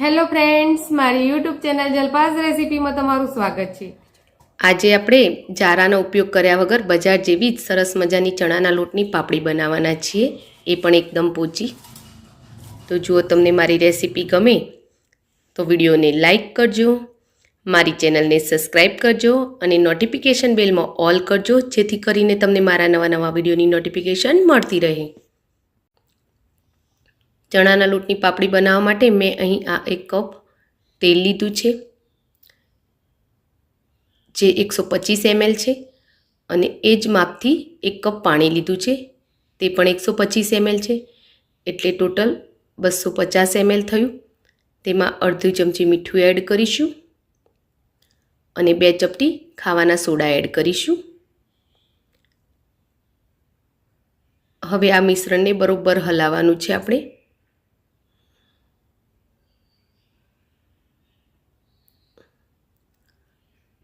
Hello friends, મારી YouTube channel જલપાસ રેસીપીમાં તમારું સ્વાગત છે. આજે આપણે જારાનો ઉપયોગ કર્યા વગર બજાર જેવી જ સરસ મજાની ચણાના લોટની પાપડી બનાવવાના છીએ. એ પણ એકદમ પોચી. તો જુઓ તમને મારી રેસીપી ગમે તો વિડીયોને લાઈક કરજો, મારી ચેનલને સબસ્ક્રાઈબ કરજો અને નોટિફિકેશન બેલમાં ઓલ કરજો, જેથી કરીને તમને મારા નવા નવા વિડીયોની નોટિફિકેશન મળતી રહે. ચણાના લોટની પાપડી બનાવવા માટે મેં અહીં આ એક કપ તેલ લીધું છે, જે એકસો પચીસ એમએલ છે, અને એ જ માપથી એક કપ પાણી લીધું છે, તે પણ એકસો પચીસ એમએલ છે, એટલે ટોટલ બસો પચાસ એમએલ થયું. તેમાં અડધી ચમચી મીઠું એડ કરીશું અને બે ચપટી ખાવાના સોડા એડ કરીશું. હવે આ મિશ્રણને બરોબર હલાવવાનું છે આપણે.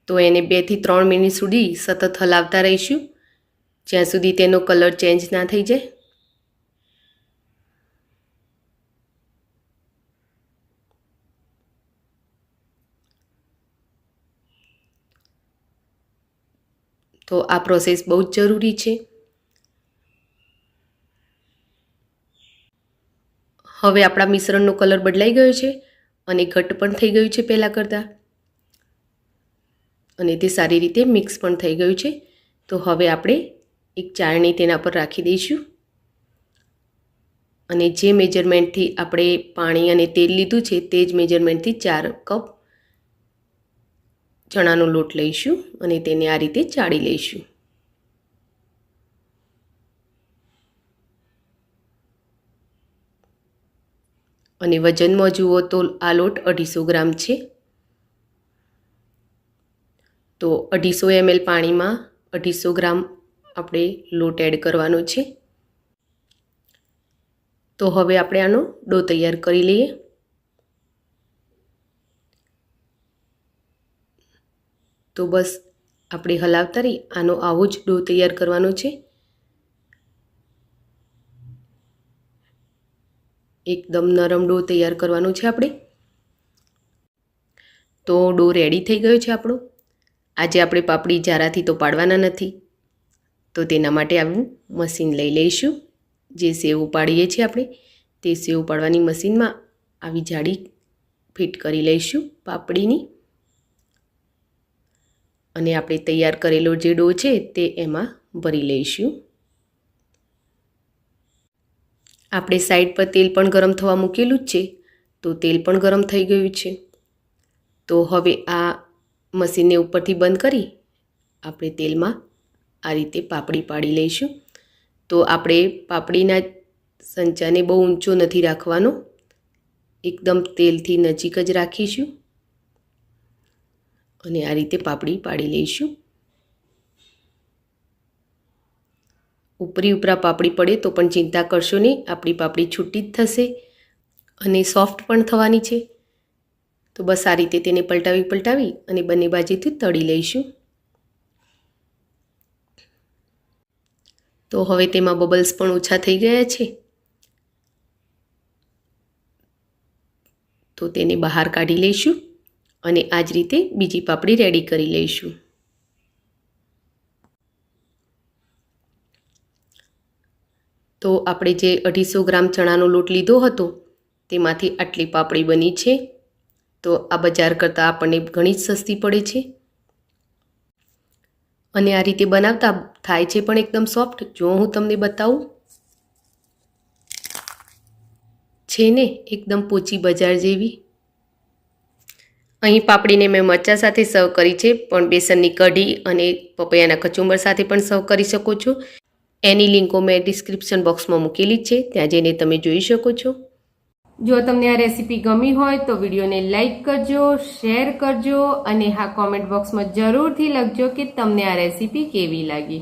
તો એને બેથી ત્રણ મિનિટ સુધી સતત હલાવતા રહીશું. જ્યાં સુધી તેનો કલર ચેન્જ ના થઈ જાય. તો આ પ્રોસેસ બહુ જ જરૂરી છે. હવે આપણા મિશ્રણનો કલર બદલાઈ ગયો છે અને ઘટ પણ થઈ ગયું છે પહેલાં કરતાં. અને તે સારી રીતે મિક્સ પણ થઈ ગયું છે. તો હવે આપણે એક ચાળણી તેના પર રાખી દઈશું. અને જે મેજરમેન્ટથી આપણે પાણી અને તેલ લીધું છે, તે જ મેજરમેન્ટથી ચાર કપ ચણાનો લોટ લઈશું અને તેને આ રીતે ચાળી લઈશું. અને વજનમાં જુઓ તો આ લોટ અઢીસો ગ્રામ છે. તો અઢીસો એમએલ પાણીમાં અઢીસો ગ્રામ આપણે લોટ એડ કરવાનો છે. તો હવે આપણે આનો ડો તૈયાર કરી લઈએ. તો બસ આપણે હલાવતા રહી આનો આવો જ ડો તૈયાર કરવાનો છે. એકદમ નરમ ડો તૈયાર કરવાનો છે આપણે. તો ડો રેડી થઈ ગયો છે આપણો. આજે આપણે પાપડી જારાથી તો પાડવાના નથી. તો તેના માટે આવું મશીન લઈ લઈશું. જે સેવ ઉપાડીએ છીએ આપણે, તે સેવ ઉપાડવાની મશીનમાં આવી જાડી ફિટ કરી લઈશું પાપડીની. અને આપણે તૈયાર કરેલો જે ડો છે તે એમાં ભરી લઈશું. આપણે સાઈડ પર તેલ પણ ગરમ થવા મૂકેલું જ છે, તો તેલ પણ ગરમ થઈ ગયું છે. તો હવે આ મશીનને ઉપરથી બંધ કરી આપણે તેલમાં આ રીતે પાપડી પાડી લઈશું. તો આપણે પાપડીના સંચાને બહુ ઊંચો નથી રાખવાનો. એકદમ તેલથી નજીક જ રાખીશું. અને આ રીતે પાપડી પાડી લઈશું. ઉપરી ઉપરા પાપડી પડે તો પણ ચિંતા કરશો નહીં. આપણી પાપડી છૂટી જ થશે અને સોફ્ટ પણ થવાની છે. તો બસ આ રીતે તેને પલટાવી પલટાવી અને બંને બાજુથી તળી લઈશું. તો હવે તેમાં બબલ્સ પણ ઓછા થઈ ગયા છે. તો તેને બહાર કાઢી લઈશું અને આ જ રીતે બીજી પાપડી રેડી કરી લઈશું. તો આપણે જે અઢીસો ગ્રામ ચણાનો લોટ લીધો હતો, તેમાંથી આટલી પાપડી બની છે. તો આ બજાર કરતાં આપણને ઘણી જ સસ્તી પડે છે. અને આ રીતે બનાવતા થાય છે પણ એકદમ સોફ્ટ. જો હું તમને બતાવું. છે ને, એકદમ પોચી બજાર જેવી. અહીં પાપડીને મેં મરચાં સાથે સર્વ કરી છે, પણ બેસનની કઢી અને પપૈયાના કચુંબર સાથે પણ સર્વ કરી શકો છો. એની લિંકો મેં ડિસ્ક્રિપ્શન બોક્સમાં મૂકેલી છે, ત્યાં જઈને તમે જોઈ શકો છો. જો તમને આ રેસીપી ગમી હોય તો વિડીયોને લાઇક કરજો, શેર કરજો અને હા, કોમેન્ટ બોક્સમાં જરૂરથી લખજો કે તમને આ રેસીપી કેવી લાગી.